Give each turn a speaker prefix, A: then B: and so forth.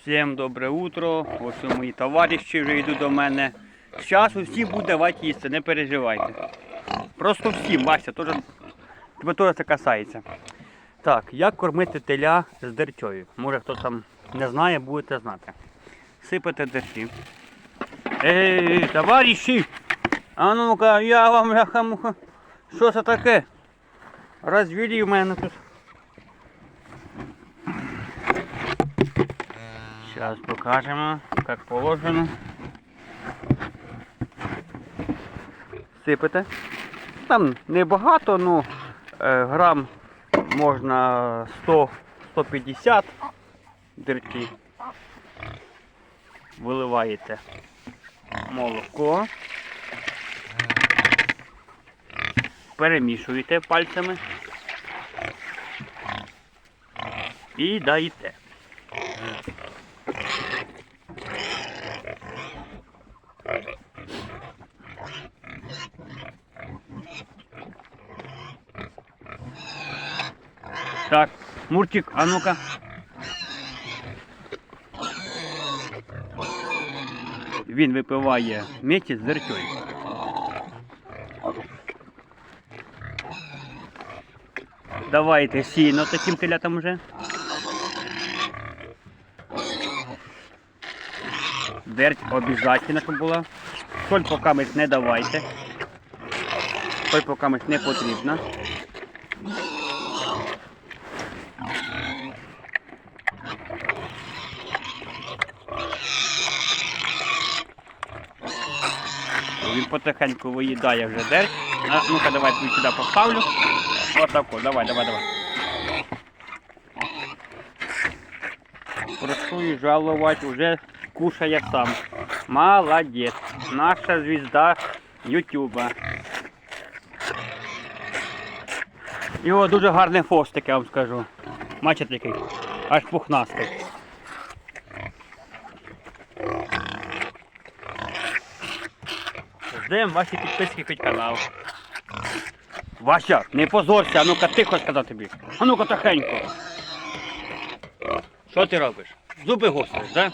A: Всім добре утро. Ось мої товариші вже йдуть до мене. Зараз усі будуть давати їсти, не переживайте. Просто всім, бачите, теж, тебе теж це касається. Так, як кормити теля з дерчою? Може хто там не знає, будете знати. Сипете дерчі. Ей, товариші! А ну-ка, я вам ляха-муха. Що це таке? Розвели в мене тут. Зараз покажемо, як положено. Сипете. Там небагато, ну е, грам можна 100-150 дирки. Виливаєте молоко. Перемішуєте пальцями і даєте. Так, Мурчик, а ну-ка. Він випиває меті з дерчою. Давайте сіно таким телятам уже. Дерть обов'язково, щоб була. Соль поки не давайте. Соль поки не потрібна. Він потихеньку виїдає вже дерть. Ну-ка, давай тобі сюди поставлю. Отако, давай, давай, давай. Прошу і жалувати, вже кушає сам. Молодець. Наша звізда Ютуба. Його дуже гарний хвостик, я вам скажу. Бачите який? Аж пухнастий. Ждемо ваші підписки під канал. Вася, не позорся, а ну-ка тихо сказав тобі. А ну-ка тихенько. Що ти робиш? Зуби гостриш, да?